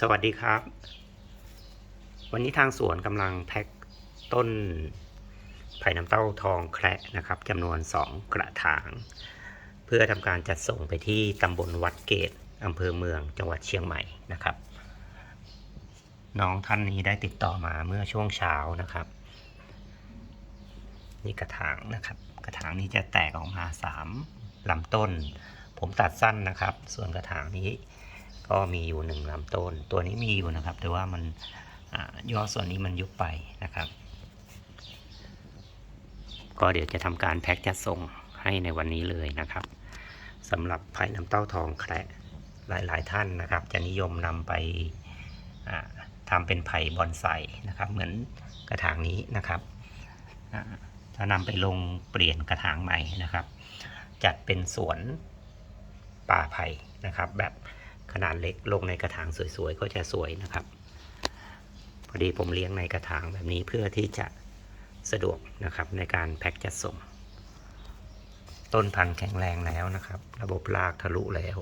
สวัสดีครับ วันนี้ทางสวนกำลังแพ็คต้นไผ่น้ำเต้าทองแคระนะครับจำนวน 2 กระถาง เพื่อทำการจัดส่งไปที่ตำบลวัดเกตอำเภอเมืองจังหวัดเชียงใหม่นะครับ น้องท่านนี้ได้ติดต่อมาเมื่อช่วงเช้านะครับ นี่กระถางนะครับ กระถางนี้จะแตกออกมาสามลำต้น ผมตัดสั้นนะครับ ส่วนกระถางนี้ ก็มีอยู่หนึ่งลำต้น ตัวนี้มีอยู่นะครับ แต่ว่ามันอยอดส่วนนี้มันยุบไปนะครับ ก็เดี๋ยวจะทำการแพ็คจัดส่งให้ในวันนี้เลยนะครับสำหรับไผ่น้ำเต้าทองแคระหลาย ๆ ท่านนะครับ จะนิยมนำไปทำเป็นไผ่บอนไซนะครับ เหมือนกระถางนี้นะครับถ้านำไปลงเปลี่ยนกระถางใหม่นะครับ จัดเป็นสวนป่าไผ่นะครับ แบบ ขนาดเล็กลงในกระถางสวยๆ ก็จะสวยนะครับ พอดีผมเลี้ยงในกระถางแบบนี้เพื่อที่จะสะดวกนะครับในการแพ็คจัดส่ง ต้นพันธุ์แข็งแรงแล้วนะครับ ระบบรากทะลุแล้ว